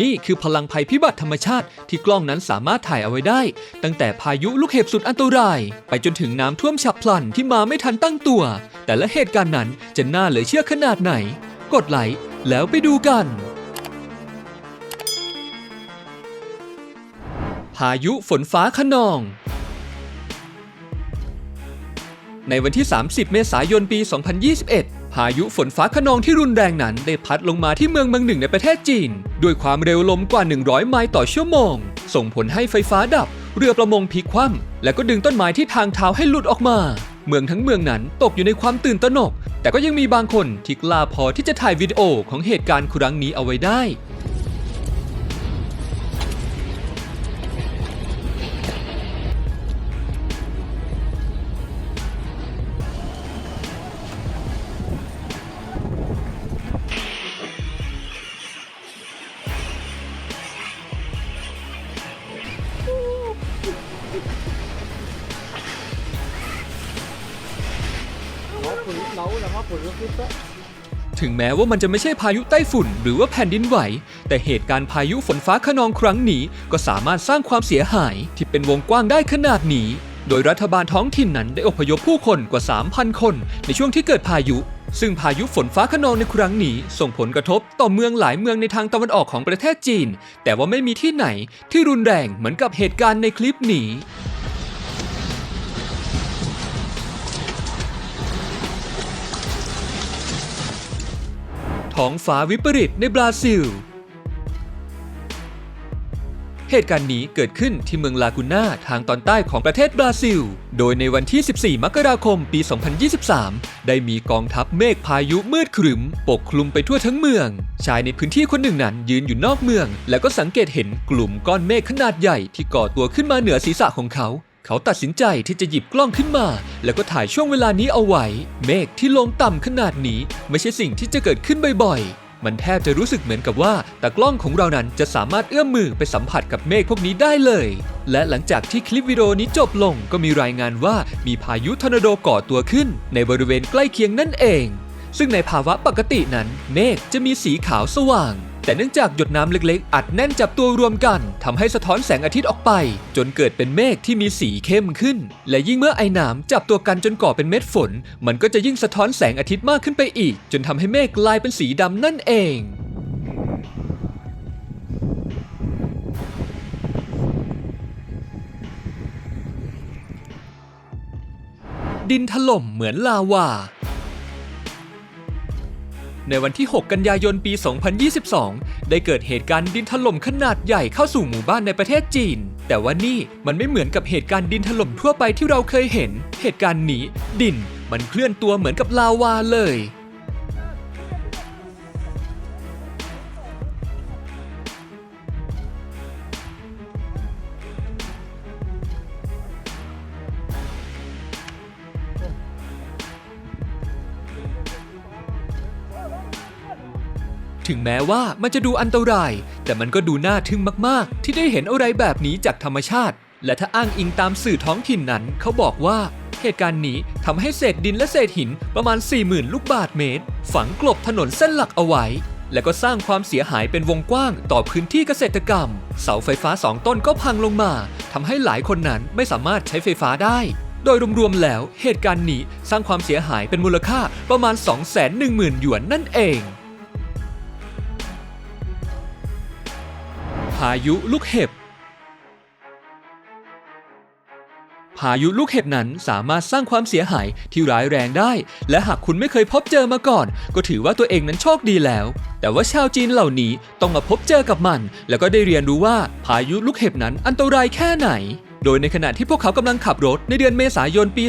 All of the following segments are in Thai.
นี่คือพลังภัยพิบัติธรรมชาติที่กล้องนั้นสามารถถ่ายเอาไว้ได้ ตั้งแต่พายุลูกเห็บสุดอันตราย ไปจนถึงน้ำท่วมฉับพลันที่มาไม่ทันตั้งตัว แต่ละเหตุการณ์นั้นจะน่าเหลือเชื่อขนาดไหน กดไลค์แล้วไปดูกัน พายุฝนฟ้าขนอง ในวันที่ 30 เมษายนปี 2021 พายุฝนฟ้าขนองที่รุนแรงนั้นได้พัดลงมาที่เมืองเมืองหนึ่งในประเทศจีน ด้วยความเร็วลมกว่า 100 ไมล์ต่อชั่วโมง ส่งผลให้ไฟฟ้าดับ เรือประมงพลิกคว่ำและก็ดึงต้นไม้ที่ทางเท้าให้หลุดออกมา เมืองทั้งเมืองนั้นตกอยู่ในความตื่นตระหนก แต่ก็ยังมีบางคนที่กล้าพอที่จะถ่ายวิดีโอของเหตุการณ์ครั้งนี้เอาไว้ได้ ถึงแม้ว่ามันจะไม่ใช่พายุไต้ฝุ่น หรือว่าแผ่นดินไหว แต่เหตุการณ์พายุฝนฟ้าขนองครั้งนี้ ก็สามารถสร้างความเสียหายที่เป็นวงกว้างได้ขนาดนี้ โดยรัฐบาลท้องถิ่นนั้นได้อพยพผู้คนกว่า 3,000 คน ในช่วงที่เกิดพายุ ซึ่งพายุฝนฟ้าขนองในครั้งนี้ ส่งผลกระทบต่อเมืองหลายเมืองในทางตะวันออกของประเทศจีน แต่ว่าไม่มีที่ไหนที่รุนแรงเหมือนกับเหตุการณ์ในคลิปนี้ ท้องฟ้าวิปริตในบราซิล เหตุการณ์นี้เกิดขึ้นที่เมืองลากูน่าทางตอนใต้ของประเทศบราซิล โดยในวันที่ 14 มกราคมปี 2023 ได้มีกองทัพเมฆพายุมืดครึม ปกคลุมไปทั่วทั้งเมือง ชายในพื้นที่คนหนึ่งนั้นยืนอยู่นอกเมือง แล้วก็สังเกตเห็นกลุ่มก้อนเมฆขนาดใหญ่ที่ก่อตัวขึ้นมาเหนือศีรษะของเขา เขาตัดสินใจที่จะหยิบกล้องขึ้นมา แล้วก็ถ่ายช่วงเวลานี้เอาไว้ เมฆที่ลงต่ำขนาดนี้ ไม่ใช่สิ่งที่จะเกิดขึ้นบ่อยๆ มันแทบจะรู้สึกเหมือนกับว่าตากล้องของเรานั้นจะสามารถเอื้อมมือไปสัมผัสกับเมฆพวกนี้ได้เลย และหลังจากที่คลิปวิดีโอนี้จบลงก็มีรายงานว่ามีพายุทอร์นาโดก่อตัวขึ้น ในบริเวณใกล้เคียงนั่นเอง ซึ่งในภาวะปกตินั้น เมฆจะมีสีขาวสว่าง แต่เนื่องจากหยดน้ำเล็กๆ อัดแน่นจับตัวรวมกันทำให้สะท้อนแสงอาทิตย์ออกไป จนเกิดเป็นเมฆที่มีสีเข้มขึ้น และยิ่งเมื่อไอ้น้ำจับตัวกันจนก่อเป็นเม็ดฝน มันก็จะยิ่งสะท้อนแสงอาทิตย์มากขึ้นไปอีก จนทำให้เมฆกลายเป็นสีดำนั่นเองดินถล่มเหมือนลาวา ในวันที่ 6 กันยายนปี 2022 ได้เกิดเหตุการณ์ดินถล่มขนาดใหญ่เข้าสู่หมู่บ้านในประเทศจีน แต่ว่านี่มันไม่เหมือนกับเหตุการณ์ดินถล่มทั่วไปที่เราเคยเห็น เหตุการณ์นี้ดินมันเคลื่อนตัวเหมือนกับลาวาเลย ถึงแม้ว่ามันจะดูอันตราย แต่มันก็ดูน่าทึ่งมากๆ ที่ได้เห็นอะไรแบบนี้จากธรรมชาติ และถ้าอ้างอิงตามสื่อท้องถิ่นนั้น เขาบอกว่าเหตุการณ์นี้ทำให้เศษดินและเศษหินประมาณ 40,000 ลูกบาทเมตร ฝังกลบถนนเส้นหลักเอาไว้ และก็สร้างความเสียหายเป็นวงกว้างต่อพื้นที่เกษตรกรรม เสาไฟฟ้าสองต้นก็พังลงมาทำให้หลายคนนั้นไม่สามารถใช้ไฟฟ้าได้ โดยรวมๆแล้วเหตุการณ์นี้สร้างความเสียหายเป็นมูลค่าประมาณ 210,000 หยวนนั่นเอง พายุลูกเห็บ พายุลูกเห็บนั้นสามารถสร้างความเสียหายที่ร้ายแรงได้ และหากคุณไม่เคยพบเจอมาก่อน ก็ถือว่าตัวเองนั้นโชคดีแล้ว แต่ว่าชาวจีนเหล่านี้ต้องมาพบเจอกับมัน แล้วก็ได้เรียนรู้ว่าพายุลูกเห็บนั้นอันตรายแค่ไหนโดยในขณะที่พวกเขากำลังขับรถในเดือนเมษายนปี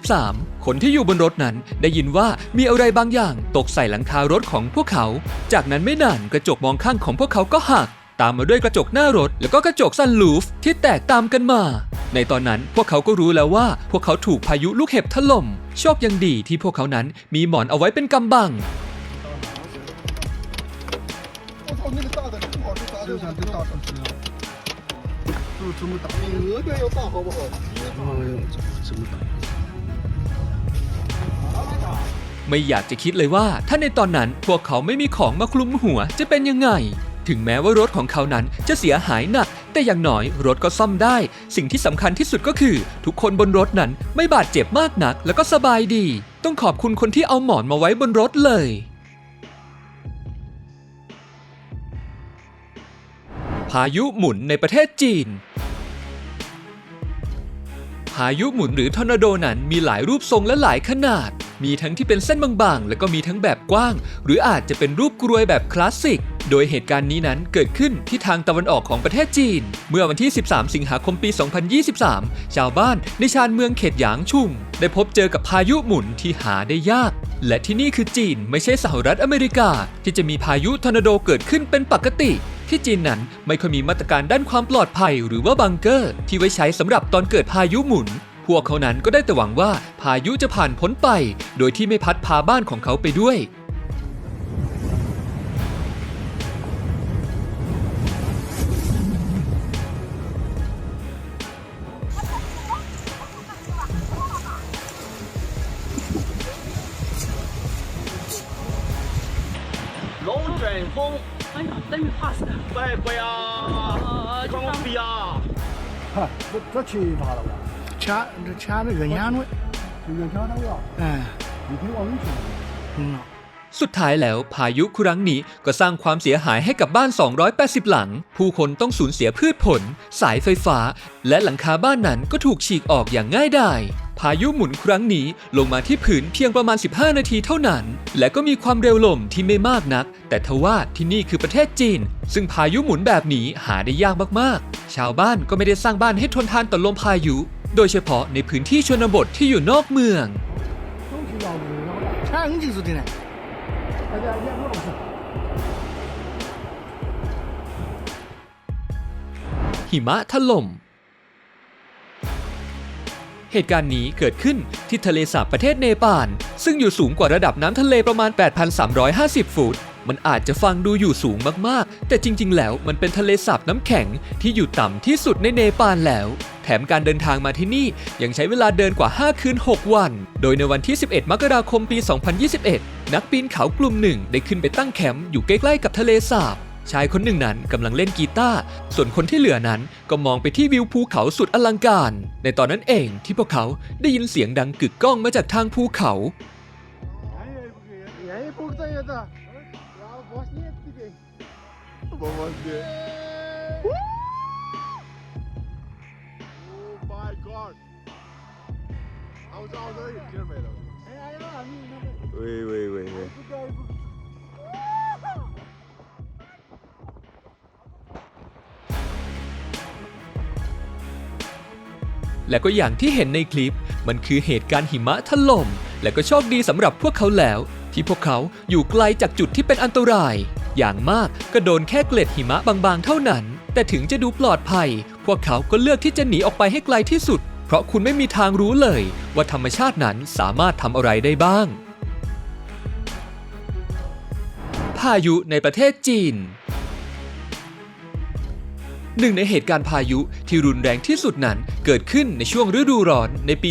2023 คนที่อยู่บนรถนั้นได้ยินว่ามีอะไรบางอย่างตกใส่หลังคารถของพวกเขา จากนั้นไม่นานกระจกมองข้างของพวกเขาก็หัก ตามมาด้วยกระจกหน้ารถ แล้วก็กระจกซันลูฟที่แตกตามกันมา ในตอนนั้นพวกเขาก็รู้แล้วว่า พวกเขาถูกพายุลูกเห็บถล่มโชคยังดีที่พวกเขานั้นมีหมอนเอาไว้เป็นกำบัง ไม่อยากจะคิดเลยว่า ถ้าในตอนนั้นพวกเขาไม่มีของมาคลุมหัวจะเป็นยังไง ถึงแม้ว่ารถของเขานั้นจะเสียหายหนัก แต่อย่างน้อยรถก็ซ่อมได้ สิ่งที่สำคัญที่สุดก็คือ ทุกคนบนรถนั้นไม่บาดเจ็บมากนัก แล้วก็สบายดี ต้องขอบคุณคนที่เอาหมอนมาไว้บนรถเลย พายุหมุนในประเทศจีนพายุหมุนหรือทอร์นาโดนั้นมีหลายรูปทรงและหลายขนาด มีทั้งที่เป็นเส้นบางๆ แล้วก็มีทั้งแบบกว้าง หรืออาจจะเป็นรูปกรวยแบบคลาสสิก โดยเหตุการณ์นี้นั้นเกิดขึ้นที่ทางตะวันออกของประเทศจีน เมื่อวันที่ 13 สิงหาคมปี 2023 ชาวบ้านในชานเมืองเขตหยางชุงได้พบเจอกับพายุหมุนที่หาได้ยาก และที่นี่คือจีนไม่ใช่สหรัฐอเมริกา ที่จะมีพายุทอร์นาโดเกิดขึ้นเป็นปกติ ที่จีนนั้นไม่ค่อยมีมาตรการด้านความปลอดภัยหรือว่าบังเกอร์ ที่ไว้ใช้สำหรับตอนเกิดพายุหมุนพวกเขานั้นก็ได้แต่หวังว่าพายุจะผ่านพ้นไป โดยที่ไม่พัดพาบ้านของเขาไปด้วย 龙卷风，哎呀，真是怕死了！拜拜呀！啊，光比呀！哈，这这去法了吧？掐这掐那个烟味，就用跳那个，哎，你可以往里去。嗯。 สุดท้ายแล้วพายุครั้งนี้ก็สร้างความเสียหายให้กับบ้าน 280 หลัง ผู้คนต้องสูญเสียพืชผล สายไฟฟ้า และหลังคาบ้านนั้นก็ถูกฉีกออกอย่างง่ายดายพายุหมุนครั้งนี้ลงมาที่ผืนเพียงประมาณ 15 นาทีเท่านั้น และก็มีความเร็วลมที่ไม่มากนัก แต่ทว่าที่นี่คือประเทศจีน ซึ่งพายุหมุนแบบนี้หาได้ยากมากๆ ชาวบ้านก็ไม่ได้สร้างบ้านให้ทนทานต่อลมพายุ โดยเฉพาะในพื้นที่ชนบทที่อยู่นอกเมือง ยายเหิมะถล่ม เหตุการณ์นี้เกิดขึ้นที่ทะเลสาบประเทศเนปาล ซึ่งอยู่สูงกว่าระดับน้ำทะเลประมาณ 8,350 ฟุต มันอาจจะฟังดูอยู่สูงมากๆ แต่จริง ๆ แล้วมันเป็นทะเลสาบน้ำแข็งที่อยู่ต่ำที่สุดในเนปาลแล้ว แถมการเดินทางมาที่นี่ยังใช้เวลาเดินกว่า 5 คืน 6 วัน โดยในวันที่ 11 มกราคมปี 2021 นักปีนเขากลุ่มหนึ่งได้ขึ้นไปตั้งแคมป์อยู่ใกล้ๆกับทะเลสาบชายคนหนึ่งนั้นกำลังเล่นกีตาร์ส่วนคนที่เหลือนั้นก็มองไปที่วิวภูเขาสุดอลังการ ในตอนนั้นเองที่พวกเขาได้ยินเสียงดังกึกก้องมาจากทางภูเขา Я Havucu havuzuna girmeyin ama. Uy uy uy uy. และก็อย่างที่เห็นในคลิป มันคือเหตุการณ์หิมะถล่ม และก็โชคดีสำหรับพวกเขาแล้ว ที่พวกเขาอยู่ไกลจากจุดที่เป็นอันตราย อย่างมากก็โดนแค่เกล็ดหิมะบางๆเท่านั้น แต่ถึงจะดูปลอดภัย พวกเขาก็เลือกที่จะหนีออกไปให้ไกลที่สุด เพราะคุณไม่มีทางรู้เลยว่าธรรมชาตินั้นสามารถทำอะไรได้บ้าง พายุในประเทศจีน หนึ่งในเหตุการณ์พายุที่รุนแรงที่สุดนั้นเกิดขึ้นในช่วงฤดูร้อนในปี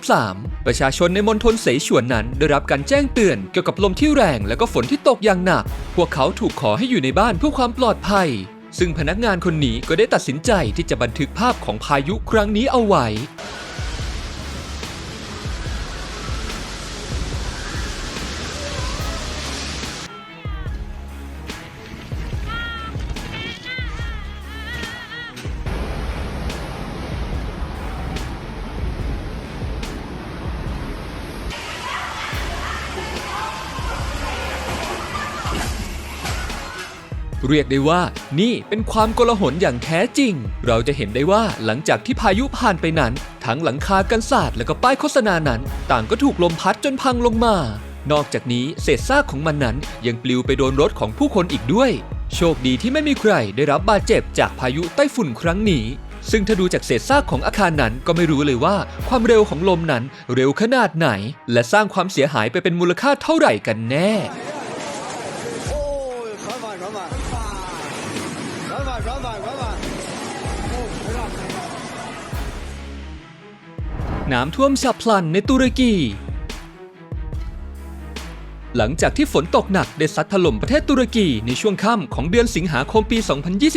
2023 ประชาชนในมณฑลเสฉวนนั้นได้รับการแจ้งเตือนเกี่ยวกับลมที่แรงและก็ฝนที่ตกอย่างหนัก พวกเขาถูกขอให้อยู่ในบ้านเพื่อความปลอดภัย ซึ่งพนักงานคนนี้ก็ได้ตัดสินใจที่จะบันทึกภาพของพายุครั้งนี้เอาไว้ เรียกได้ว่านี่เป็นความโกลาหลอย่างแท้จริง เราจะเห็นได้ว่าหลังจากที่พายุผ่านไปนั้น ทั้งหลังคากันศาสตร์และก็ป้ายโฆษณานั้น ต่างก็ถูกลมพัดจนพังลงมา นอกจากนี้เศษซากของมันนั้นยังปลิวไปโดนรถของผู้คนอีกด้วย โชคดีที่ไม่มีใครได้รับบาดเจ็บจากพายุไต้ฝุ่นครั้งนี้ ซึ่งถ้าดูจากเศษซากของอาคารนั้นก็ไม่รู้เลยว่าความเร็วของลมนั้นเร็วขนาดไหน และสร้างความเสียหายไปเป็นมูลค่าเท่าไหร่กันแน่ น้ำท่วมฉับพลันในตุรกี หลังจากที่ฝนตกหนักได้ซัดถล่มประเทศตุรกีในช่วงค่ำของเดือนสิงหาคมปี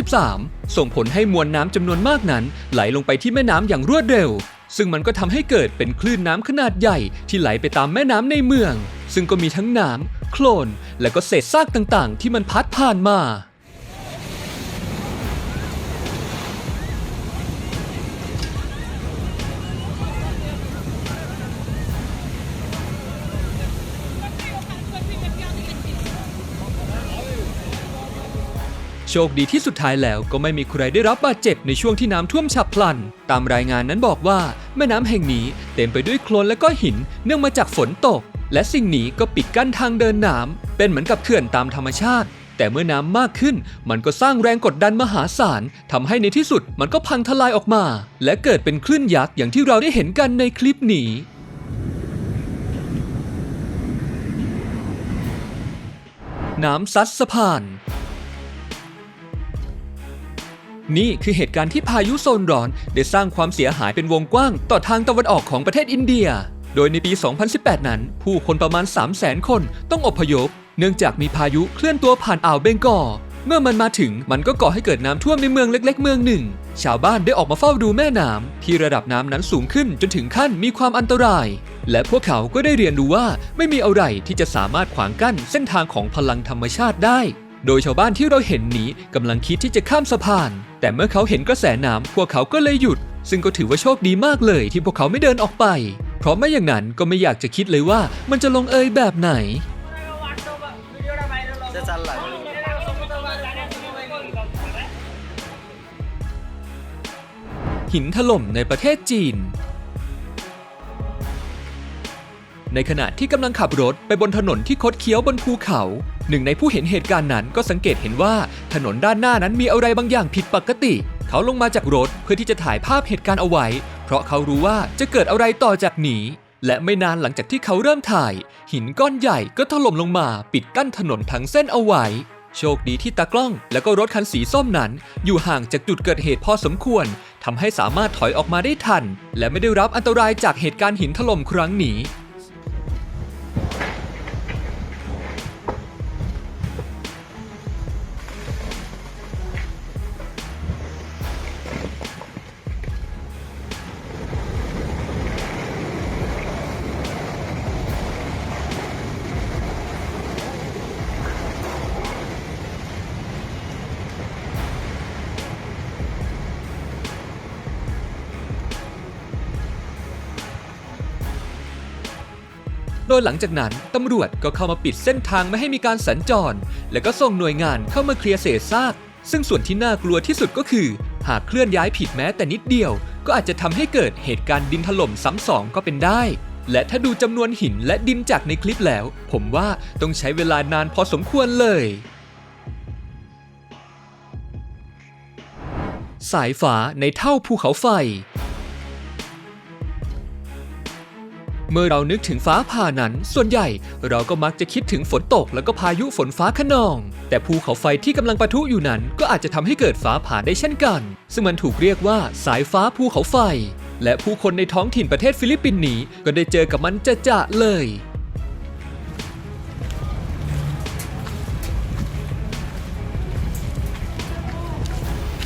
2023 ส่งผลให้มวลน้ำจำนวนมากนั้น ไหลลงไปที่แม่น้ำอย่างรวดเร็ว ซึ่งมันก็ทำให้เกิดเป็นคลื่นน้ำขนาดใหญ่ที่ไหลไปตามแม่น้ำในเมือง ซึ่งก็มีทั้งน้ำโคลนและก็เศษซากต่างๆ ที่มันพัดผ่านมา โชคดีที่สุดท้ายแล้วก็ไม่มีใครได้รับบาดเจ็บในช่วงที่น้ำท่วมฉับพลัน ตามรายงานนั้นบอกว่า แม่น้ำแห่งนี้เต็มไปด้วยโคลนและก็หินเนื่องมาจากฝนตก และสิ่งนี้ก็ปิดกั้นทางเดินน้ำเป็นเหมือนกับเขื่อนตามธรรมชาติ แต่เมื่อน้ำมากขึ้น มันก็สร้างแรงกดดันมหาศาลทำให้ในที่สุดมันก็พังทลายออกมา และเกิดเป็นคลื่นยักษ์อย่างที่เราได้เห็นกันในคลิปนี้น้ำซัดสะพาน นี่คือเหตุการณ์ที่พายุโซนร้อนได้สร้างความเสียหายเป็นวงกว้าง ต่อทางตะวันออกของประเทศอินเดีย โดยในปี 2018 นั้น ผู้คนประมาณ 300,000 คนต้องอพยพ เนื่องจากมีพายุเคลื่อนตัวผ่านอ่าวเบงกอลเมื่อมันมาถึงมันก็ก่อให้เกิดน้ำท่วมในเมืองเล็ก ๆ เมืองหนึ่ง ชาวบ้านได้ออกมาเฝ้าดูแม่น้ำที่ระดับน้ำนั้นสูงขึ้นจนถึงขั้นมีความอันตราย และพวกเขาก็ได้เรียนรู้ว่าไม่มีอะไรที่จะสามารถขวางกั้นเส้นทางของพลังธรรมชาติได้ โดยชาวบ้านที่เราเห็นนี้กำลังคิดที่จะข้ามสะพาน แต่เมื่อเขาเห็นกระแสน้ำพวกเขาก็เลยหยุด ซึ่งก็ถือว่าโชคดีมากเลยที่พวกเขาไม่เดินออกไป เพราะไม่อย่างนั้นก็ไม่อยากจะคิดเลยว่ามันจะลงเอยแบบไหนหินถล่มในประเทศจีน ในขณะที่กำลังขับรถไปบนถนนที่คดเคี้ยวบนภูเขา หนึ่งในผู้เห็นเหตุการณ์นั้นก็สังเกตเห็นว่าถนนด้านหน้านั้นมีอะไรบางอย่างผิดปกติ เขาลงมาจากรถเพื่อที่จะถ่ายภาพเหตุการณ์เอาไว้ เพราะเขารู้ว่าจะเกิดอะไรต่อจากนี้ และไม่นานหลังจากที่เขาเริ่มถ่าย หินก้อนใหญ่ก็ถล่มลงมา ปิดกั้นถนนทั้งเส้นเอาไว้ โชคดีที่ตากล้อง และก็รถคันสีส้มนั้น อยู่ห่างจากจุดเกิดเหตุพอสมควรทำให้สามารถถอยออกมาได้ทัน และไม่ได้รับอันตรายจากเหตุการณ์หินถล่มครั้งนี้ โดยหลังจากนั้นตำรวจก็เข้ามาปิดเส้นทางไม่ให้มีการสัญจร และก็ส่งหน่วยงานเข้ามาเคลียร์เศษซาก ซึ่งส่วนที่น่ากลัวที่สุดก็คือ หากเคลื่อนย้ายผิดแม้แต่นิดเดียว ก็อาจจะทำให้เกิดเหตุการณ์ดินถล่มซ้ำสองก็เป็นได้ และถ้าดูจำนวนหินและดินจากในคลิปแล้ว ผมว่าต้องใช้เวลานานพอสมควรเลย สายฟ้าในเท่าภูเขาไฟ เมื่อเรานึกถึงฟ้าผ่านั้น ส่วนใหญ่เราก็มักจะคิดถึงฝนตกแล้วก็พายุฝนฟ้าขนอง แต่ภูเขาไฟที่กำลังปะทุอยู่นั้น ก็อาจจะทำให้เกิดฟ้าผ่าได้เช่นกัน ซึ่งมันถูกเรียกว่าสายฟ้าภูเขาไฟ และผู้คนในท้องถิ่นประเทศฟิลิปปินส์นี้ก็ได้เจอกับมันจะจะเลย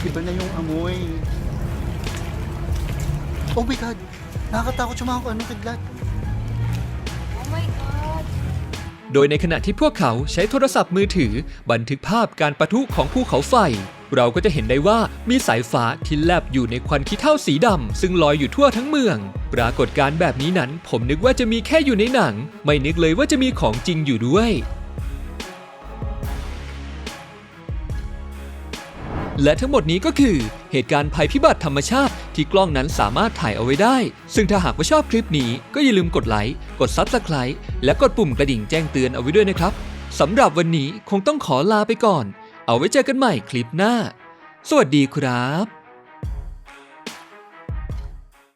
Iba na yung amoy. Oh my God! Nakakatakot yung mga ano kidlat. โดยในขณะที่พวกเขาใช้โทรศัพท์มือถือ บันทึกภาพการประทุของภูเขาไฟ เราก็จะเห็นได้ว่ามีสายฟ้าที่แลบอยู่ในควันขี้เถ้าสีดำซึ่งลอยอยู่ทั่วทั้งเมือง ปรากฏการณ์แบบนี้นั้น ผมนึกว่าจะมีแค่อยู่ในหนัง ไม่นึกเลยว่าจะมีของจริงอยู่ด้วย และทั้งหมดนี้ก็คือเหตุการณ์ภัยพิบัติธรรมชาติ ที่กล้องนั้นสามารถถ่ายเอาไว้ได้ ซึ่งถ้าหากว่าชอบคลิปนี้ก็อย่าลืมกดไลค์ กด Subscribe และกดปุ่มกระดิ่งแจ้งเตือนเอาไว้ด้วยนะครับสำหรับวันนี้คงต้องขอลาไปก่อน เอาไว้เจอกันใหม่คลิปหน้า สวัสดีครับ